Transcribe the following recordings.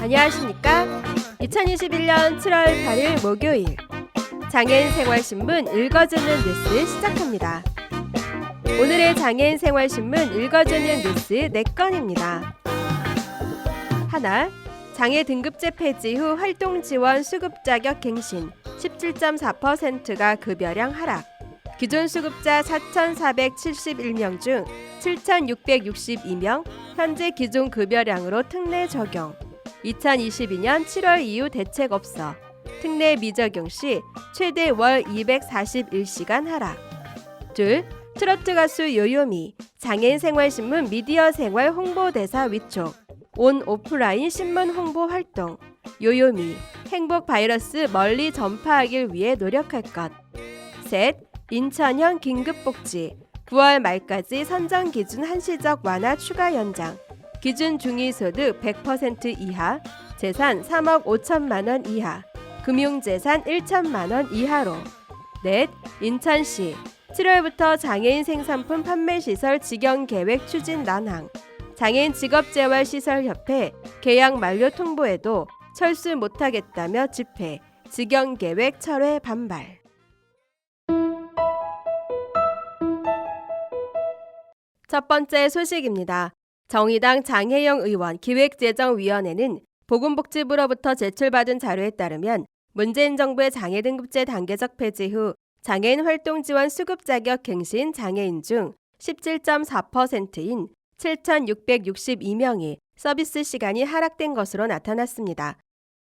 안녕하십니까? 2021년 7월 8일 목요일 장애인 생활신문 읽어주는 뉴스 시작합니다. 오늘의 장애인 생활신문 읽어주는 뉴스 4건입니다. 하나, 장애 등급제 폐지 후 활동 지원 수급 자격 갱신 17.4%가 급여량 하락. 기존 수급자 4,471명 중 7,662명 현재 기존 급여량으로 특례 적용. 2022년 7월 이후 대책 없어. 특례 미적용 시 최대 월 241시간 하락. 둘, 트로트 가수 요요미 장애인 생활신문 미디어 생활 홍보대사 위촉. 온 오프라인 신문 홍보 활동. 요요미 행복 바이러스 멀리 전파하길 위해 노력할 것. 셋, 인천형 긴급복지 9월 말까지 선정 기준 한시적 완화 추가 연장. 기준 중위소득 100% 이하, 재산 3억 5천만 원 이하, 금융재산 1천만 원 이하로. 넷, 인천시 7월부터 장애인 생산품 판매 시설 직영 계획 추진 난항. 장애인 직업재활시설협회 계약 만료 통보에도 철수 못하겠다며 집회, 직영 계획 철회 반발. 첫 번째 소식입니다. 정의당 장혜영 의원 기획재정위원회는 보건복지부로부터 제출받은 자료에 따르면 문재인 정부의 장애 등급제 단계적 폐지 후 장애인 활동 지원 수급 자격 갱신 장애인 중 17.4%인 7,662명이 서비스 시간이 하락된 것으로 나타났습니다.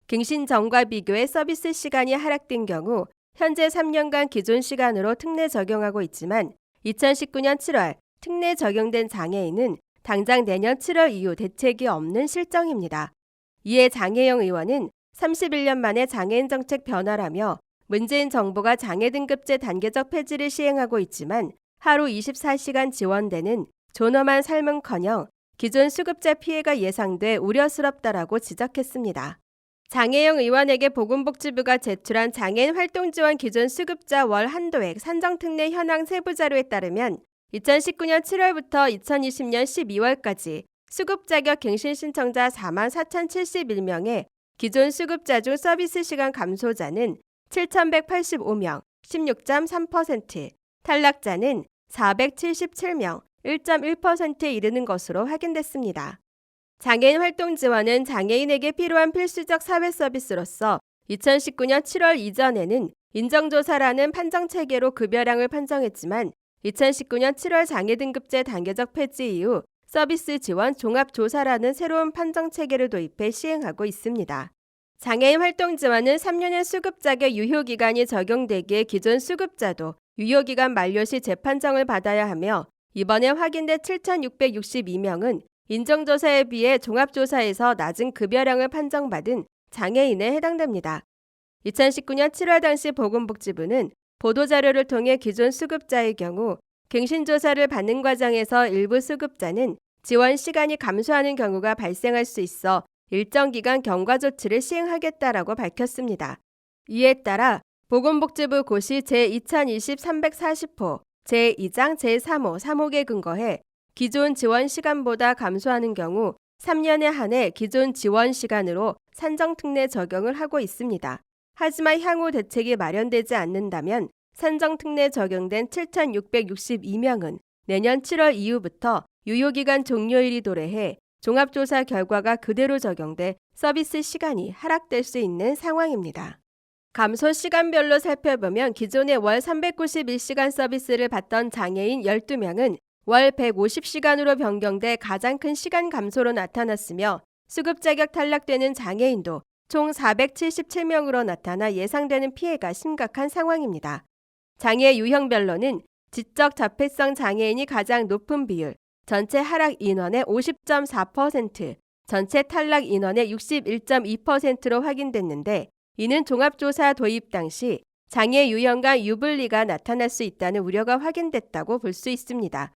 갱신 전과 비교해 서비스 시간이 하락된 경우 현재 3년간 기존 시간으로 특례 적용하고 있지만 2019년 7월 특례 적용된 장애인은 당장 내년 7월 이후 대책이 없는 실정입니다. 이에 장혜영 의원은 31년 만에 장애인 정책 변화라며 문재인 정부가 장애 등급제 단계적 폐지를 시행하고 있지만 하루 24시간 지원되는 존엄한 삶은커녕 기존 수급자 피해가 예상돼 우려스럽다라고 지적했습니다. 장혜영 의원에게 보건복지부가 제출한 장애인 활동 지원 기존 수급자 월 한도액 산정 특례 현황 세부 자료에 따르면 2019년 7월부터 2020년 12월까지 수급 자격 갱신 신청자 4만 4,071명에 기존 수급자 중 서비스 시간 감소자는 7,185명, 16.3%, 탈락자는 477명, 1.1%에 이르는 것으로 확인됐습니다. 장애인 활동 지원은 장애인에게 필요한 필수적 사회 서비스로서 2019년 7월 이전에는 인정조사라는 판정 체계로 급여량을 판정했지만 2019년 7월 장애 등급제 단계적 폐지 이후 서비스 지원 종합 조사라는 새로운 판정 체계를 도입해 시행하고 있습니다. 장애인 활동 지원은 3년의 수급 자격 유효 기간이 적용되기에 기존 수급자도 유효 기간 만료 시 재판정을 받아야 하며 이번에 확인된 7,662명은 인정조사에 비해 종합조사에서 낮은 급여량을 판정받은 장애인에 해당됩니다. 2019년 7월 당시 보건복지부는 보도자료를 통해 기존 수급자의 경우 갱신조사를 받는 과정에서 일부 수급자는 지원 시간이 감소하는 경우가 발생할 수 있어 일정 기간 경과 조치를 시행하겠다라고 밝혔습니다. 이에 따라 보건복지부 고시 제2020-340호 제2장 제3호 3호에 근거해 기존 지원 시간보다 감소하는 경우 3년에 한해 기존 지원 시간으로 산정 특례 적용을 하고 있습니다. 하지만 향후 대책이 마련되지 않는다면 산정 특례 적용된 7,662명은 내년 7월 이후부터 유효기간 종료일이 도래해 종합조사 결과가 그대로 적용돼 서비스 시간이 하락될 수 있는 상황입니다. 감소 시간별로 살펴보면 기존의 월 391시간 서비스를 받던 장애인 12명은 월 150시간으로 변경돼 가장 큰 시간 감소로 나타났으며 수급 자격 탈락되는 장애인도 총 477명으로 나타나 예상되는 피해가 심각한 상황입니다. 장애 유형별로는 지적 자폐성 장애인이 가장 높은 비율, 전체 하락 인원의 50.4%, 전체 탈락 인원의 61.2%로 확인됐는데 이는 종합조사 도입 당시 장애 유형과 유불리가 나타날 수 있다는 우려가 확인됐다고 볼 수 있습니다.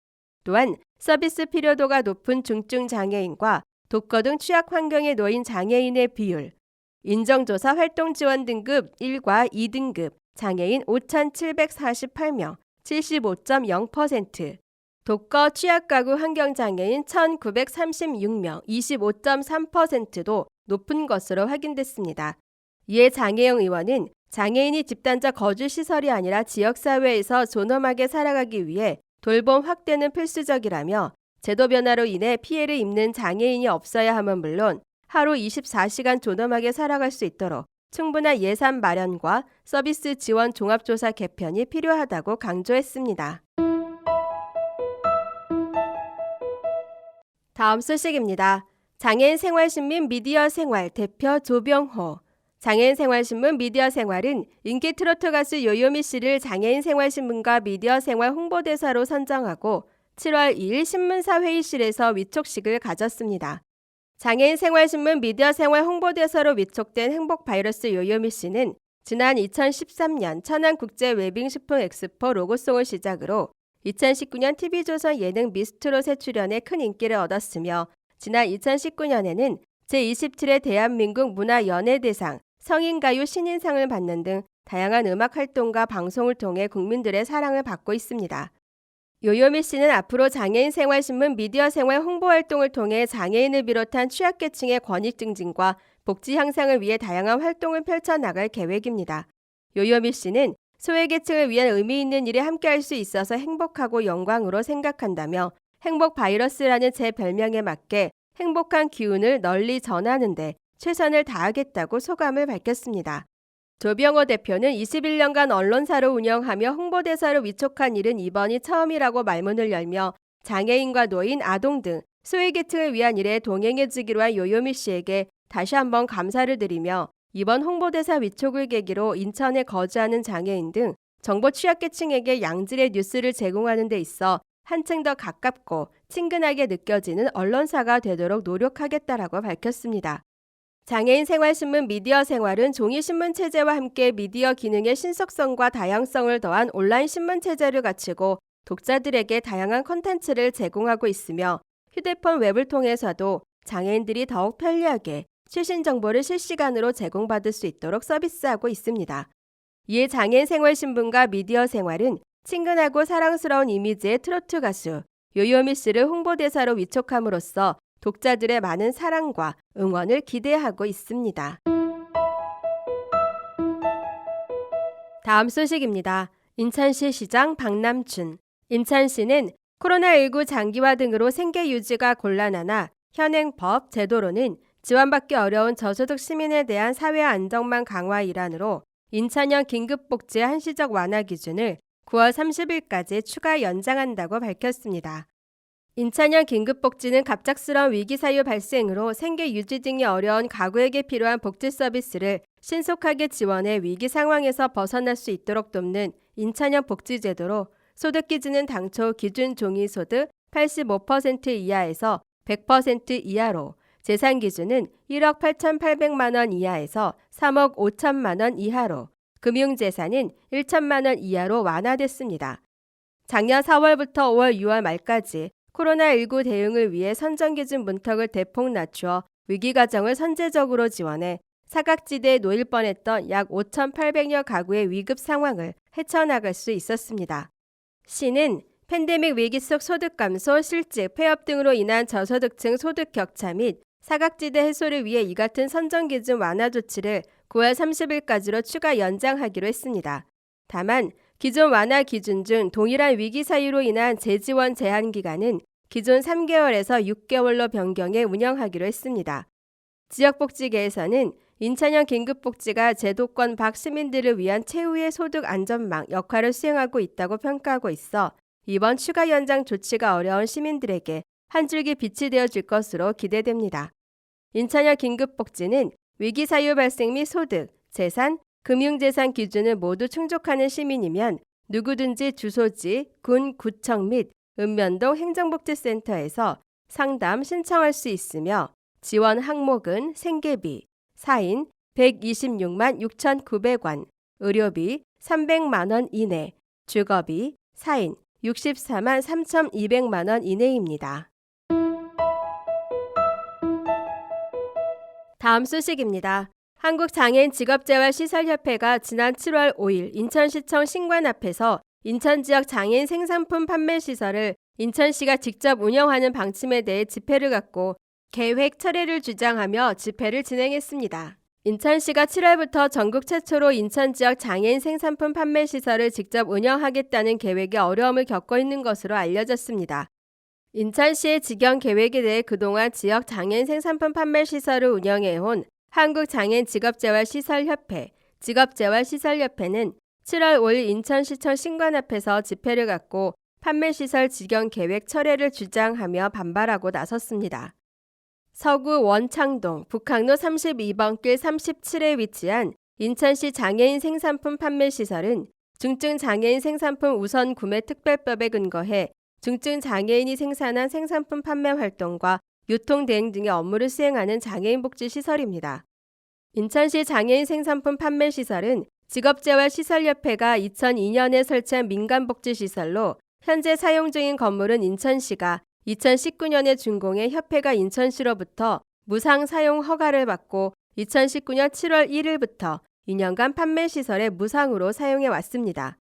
또한 서비스 필요도가 높은 중증 장애인과 독거 등 취약 환경에 놓인 장애인의 비율, 인정조사 활동 지원 등급 1과 2등급 장애인 5,748명, 75.0%, 독거 취약 가구 환경 장애인 1,936명, 25.3%도 높은 것으로 확인됐습니다. 이에 장혜영 의원은 장애인이 집단적 거주 시설이 아니라 지역사회에서 존엄하게 살아가기 위해 돌봄 확대는 필수적이라며 제도 변화로 인해 피해를 입는 장애인이 없어야 함은 물론 하루 24시간 존엄하게 살아갈 수 있도록 충분한 예산 마련과 서비스 지원 종합조사 개편이 필요하다고 강조했습니다. 다음 소식입니다. 장애인 생활신문 미디어 생활 대표 조병호 장애인 생활신문 미디어 생활은 인기 트로트 가수 요요미 씨를 장애인 생활신문과 미디어 생활 홍보대사로 선정하고 7월 2일 신문사 회의실에서 위촉식을 가졌습니다. 장애인 생활신문 미디어 생활 홍보대사로 위촉된 행복 바이러스 요요미 씨는 지난 2013년 천안 국제 웨빙 식품 엑스포 로고송을 시작으로 2019년 TV조선 예능 미스트롯에 출연해 큰 인기를 얻었으며 지난 2019년에는 제27회 대한민국 문화연예대상 성인가요 신인상을 받는 등 다양한 음악 활동과 방송을 통해 국민들의 사랑을 받고 있습니다. 요요미 씨는 앞으로 장애인 생활신문 미디어 생활 홍보 활동을 통해 장애인을 비롯한 취약계층의 권익 증진과 복지 향상을 위해 다양한 활동을 펼쳐 나갈 계획입니다. 요요미 씨는 소외계층을 위한 의미 있는 일에 함께할 수 있어서 행복하고 영광으로 생각한다며 행복 바이러스라는 제 별명에 맞게 행복한 기운을 널리 전하는데 최선을 다하겠다고 소감을 밝혔습니다. 조병호 대표는 21년간 언론사를 운영하며 홍보대사로 위촉한 일은 이번이 처음이라고 말문을 열며 장애인과 노인, 아동 등 소외계층을 위한 일에 동행해주기로 한 요요미 씨에게 다시 한번 감사를 드리며 이번 홍보대사 위촉을 계기로 인천에 거주하는 장애인 등 정보 취약계층에게 양질의 뉴스를 제공하는 데 있어 한층 더 가깝고 친근하게 느껴지는 언론사가 되도록 노력하겠다라고 밝혔습니다. 장애인 생활신문 미디어 생활은 종이신문 체제와 함께 미디어 기능의 신속성과 다양성을 더한 온라인 신문 체제를 갖추고 독자들에게 다양한 콘텐츠를 제공하고 있으며 휴대폰 웹을 통해서도 장애인들이 더욱 편리하게 최신 정보를 실시간으로 제공받을 수 있도록 서비스하고 있습니다. 이에 장애인 생활신문과 미디어 생활은 친근하고 사랑스러운 이미지의 트로트 가수 요요미 씨를 홍보대사로 위촉함으로써 독자들의 많은 사랑과 응원을 기대하고 있습니다. 다음 소식입니다. 인천시 시장 박남춘. 인천시는 코로나19 장기화 등으로 생계 유지가 곤란하나 현행 법 제도로는 지원받기 어려운 저소득 시민에 대한 사회 안정망 강화 일환으로 인천형 긴급복지 한시적 완화 기준을 9월 30일까지 추가 연장한다고 밝혔습니다. 인천형 긴급복지는 갑작스러운 위기 사유 발생으로 생계 유지 등이 어려운 가구에게 필요한 복지 서비스를 신속하게 지원해 위기 상황에서 벗어날 수 있도록 돕는 인천형 복지제도로 소득 기준은 당초 기준 종이 소득 85% 이하에서 100% 이하로 재산 기준은 1억 8,800만 원 이하에서 3억 5천만 원 이하로 금융 재산은 1천만 원 이하로 완화됐습니다. 작년 4월부터 5월 6월 말까지 코로나19 대응을 위해 선정기준 문턱을 대폭 낮추어 위기 과정을 선제적으로 지원해 사각지대에 놓일 뻔했던 약 5,800여 가구의 위급 상황을 헤쳐나갈 수 있었습니다. 시는 팬데믹 위기 속 소득 감소, 실직, 폐업 등으로 인한 저소득층 소득 격차 및 사각지대 해소를 위해 이 같은 선정 기준 완화 조치를 9월 30일까지로 추가 연장하기로 했습니다. 다만 기존 완화 기준 중 동일한 위기 사유로 인한 재지원 제한 기간은 기존 3개월에서 6개월로 변경해 운영하기로 했습니다. 지역복지계에서는 인천형 긴급복지가 제도권 밖 시민들을 위한 최후의 소득 안전망 역할을 수행하고 있다고 평가하고 있어 이번 추가 연장 조치가 어려운 시민들에게 한 줄기 빛이 되어 줄 것으로 기대됩니다. 인천형 긴급복지는 위기 사유 발생 및 소득, 재산, 금융재산 기준을 모두 충족하는 시민이면 누구든지 주소지, 군, 구청 및 읍면동 행정복지센터에서 상담 신청할 수 있으며 지원 항목은 생계비 4인 126만 6,900원, 의료비 300만 원 이내, 주거비 4인 64만 3,200만 원 이내입니다. 다음 소식입니다. 한국장애인 직업재활시설협회가 지난 7월 5일 인천시청 신관 앞에서 인천 지역 장애인 생산품 판매 시설을 인천시가 직접 운영하는 방침에 대해 집회를 갖고 계획 철회를 주장하며 집회를 진행했습니다. 인천시가 7월부터 전국 최초로 인천 지역 장애인 생산품 판매 시설을 직접 운영하겠다는 계획에 어려움을 겪고 있는 것으로 알려졌습니다. 인천시의 직영 계획에 대해 그동안 지역 장애인 생산품 판매 시설을 운영해온 한국장애인 직업재활시설협회, 직업재활시설협회는 7월 5일 인천시청 신관 앞에서 집회를 갖고 판매시설 직영 계획 철회를 주장하며 반발하고 나섰습니다. 서구 원창동 북항로 32번 길 37에 위치한 인천시 장애인 생산품 판매시설은 중증 장애인 생산품 우선 구매 특별법에 근거해 중증 장애인이 생산한 생산품 판매 활동과 유통 대행 등의 업무를 수행하는 장애인 복지 시설입니다. 인천시 장애인 생산품 판매 시설은 직업재활 시설협회가 2002년에 설치한 민간 복지 시설로 현재 사용 중인 건물은 인천시가 2019년에 준공해 협회가 인천시로부터 무상 사용 허가를 받고 2019년 7월 1일부터 2년간 판매 시설에 무상으로 사용해 왔습니다.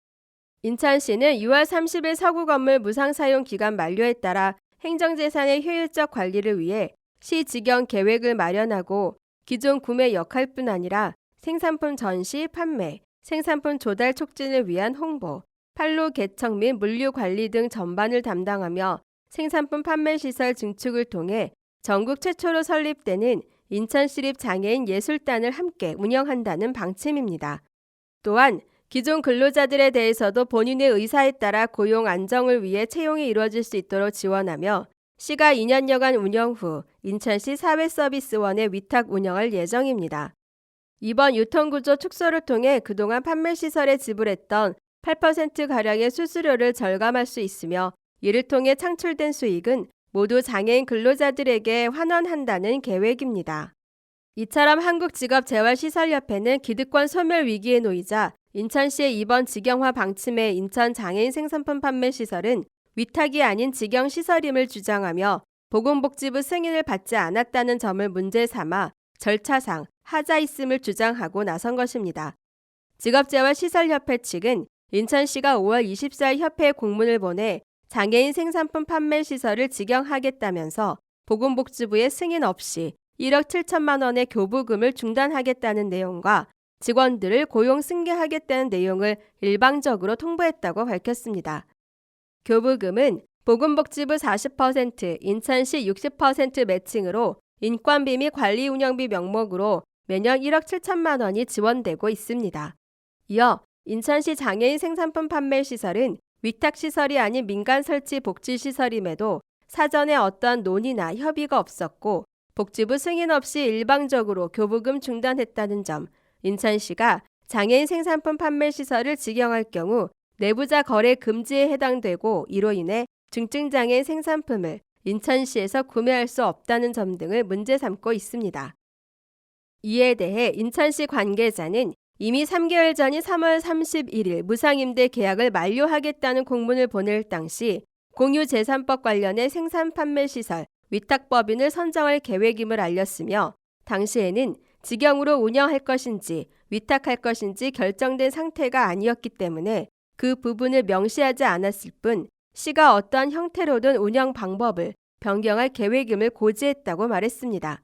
인천시는 6월 30일 서구 건물 무상 사용 기간 만료에 따라 행정재산의 효율적 관리를 위해 시 직영 계획을 마련하고 기존 구매 역할뿐 아니라 생산품 전시, 판매, 생산품 조달 촉진을 위한 홍보, 판로 개척 및 물류 관리 등 전반을 담당하며 생산품 판매 시설 증축을 통해 전국 최초로 설립되는 인천시립 장애인 예술단을 함께 운영한다는 방침입니다. 또한 기존 근로자들에 대해서도 본인의 의사에 따라 고용 안정을 위해 채용이 이루어질 수 있도록 지원하며 시가 2년여간 운영 후 인천시 사회서비스원에 위탁 운영할 예정입니다. 이번 유통구조 축소를 통해 그동안 판매시설에 지불했던 8%가량의 수수료를 절감할 수 있으며 이를 통해 창출된 수익은 모두 장애인 근로자들에게 환원한다는 계획입니다. 이처럼 한국직업재활시설협회는 기득권 소멸 위기에 놓이자 인천시의 이번 직영화 방침의 인천 장애인 생산품 판매 시설은 위탁이 아닌 직영 시설임을 주장하며 보건복지부 승인을 받지 않았다는 점을 문제 삼아 절차상 하자 있음을 주장하고 나선 것입니다. 직업재활시설협회 측은 인천시가 5월 24일 협회에 공문을 보내 장애인 생산품 판매 시설을 직영하겠다면서 보건복지부의 승인 없이 1억 7천만 원의 교부금을 중단하겠다는 내용과 직원들을 고용 승계하겠다는 내용을 일방적으로 통보했다고 밝혔습니다. 교부금은 보건복지부 40%, 인천시 60% 매칭으로 인건비 및 관리 운영비 명목으로 매년 1억 7천만 원이 지원되고 있습니다. 이어 인천시 장애인 생산품 판매 시설은 위탁 시설이 아닌 민간 설치 복지 시설임에도 사전에 어떠한 논의나 협의가 없었고 복지부 승인 없이 일방적으로 교부금 중단했다는 점, 인천시가 장애인 생산품 판매 시설을 직영할 경우 내부자 거래 금지에 해당되고 이로 인해 중증장애인 생산품을 인천시에서 구매할 수 없다는 점 등을 문제 삼고 있습니다. 이에 대해 인천시 관계자는 이미 3개월 전인 3월 31일 무상임대 계약을 만료하겠다는 공문을 보낼 당시 공유재산법 관련해 생산 판매 시설 위탁법인을 선정할 계획임을 알렸으며 당시에는 직영으로 운영할 것인지 위탁할 것인지 결정된 상태가 아니었기 때문에 그 부분을 명시하지 않았을 뿐 시가 어떠한 형태로든 운영 방법을 변경할 계획임을 고지했다고 말했습니다.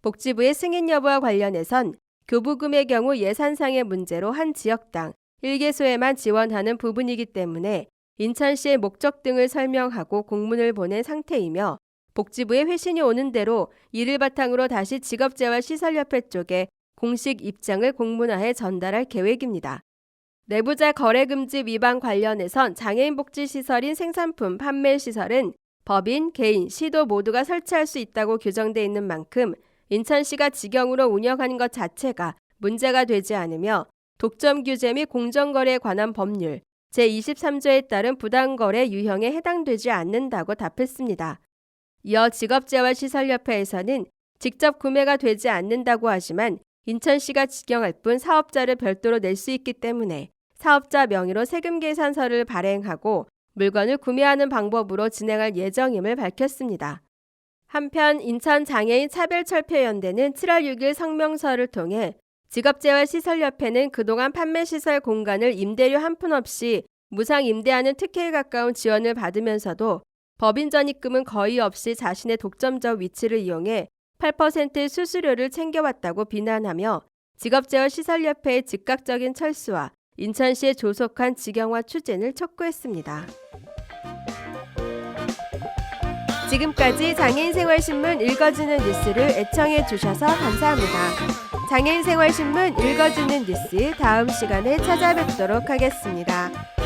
복지부의 승인 여부와 관련해선 교부금의 경우 예산상의 문제로 한 지역당 1개소에만 지원하는 부분이기 때문에 인천시의 목적 등을 설명하고 공문을 보낸 상태이며 복지부의 회신이 오는 대로 이를 바탕으로 다시 직업재활 시설협회 쪽에 공식 입장을 공문화해 전달할 계획입니다. 내부자 거래금지 위반 관련해선 장애인 복지시설인 생산품 판매시설은 법인, 개인, 시도 모두가 설치할 수 있다고 규정돼 있는 만큼 인천시가 직영으로 운영하는 것 자체가 문제가 되지 않으며 독점 규제 및 공정거래에 관한 법률 제23조에 따른 부당거래 유형에 해당되지 않는다고 답했습니다. 이어 직업재활시설협회에서는 직접 구매가 되지 않는다고 하지만 인천시가 직영할 뿐 사업자를 별도로 낼 수 있기 때문에 사업자 명의로 세금 계산서를 발행하고 물건을 구매하는 방법으로 진행할 예정임을 밝혔습니다. 한편 인천장애인 차별철폐연대는 7월 6일 성명서를 통해 직업재활시설협회는 그동안 판매시설 공간을 임대료 한 푼 없이 무상 임대하는 특혜에 가까운 지원을 받으면서도 법인 전입금은 거의 없이 자신의 독점적 위치를 이용해 8% 수수료를 챙겨왔다고 비난하며 직업재활 시설협회의 즉각적인 철수와 인천시에 조속한 직영화 추진을 촉구했습니다. 지금까지 장애인생활신문 읽어주는 뉴스를 애청해 주셔서 감사합니다. 장애인생활신문 읽어주는 뉴스 다음 시간에 찾아뵙도록 하겠습니다.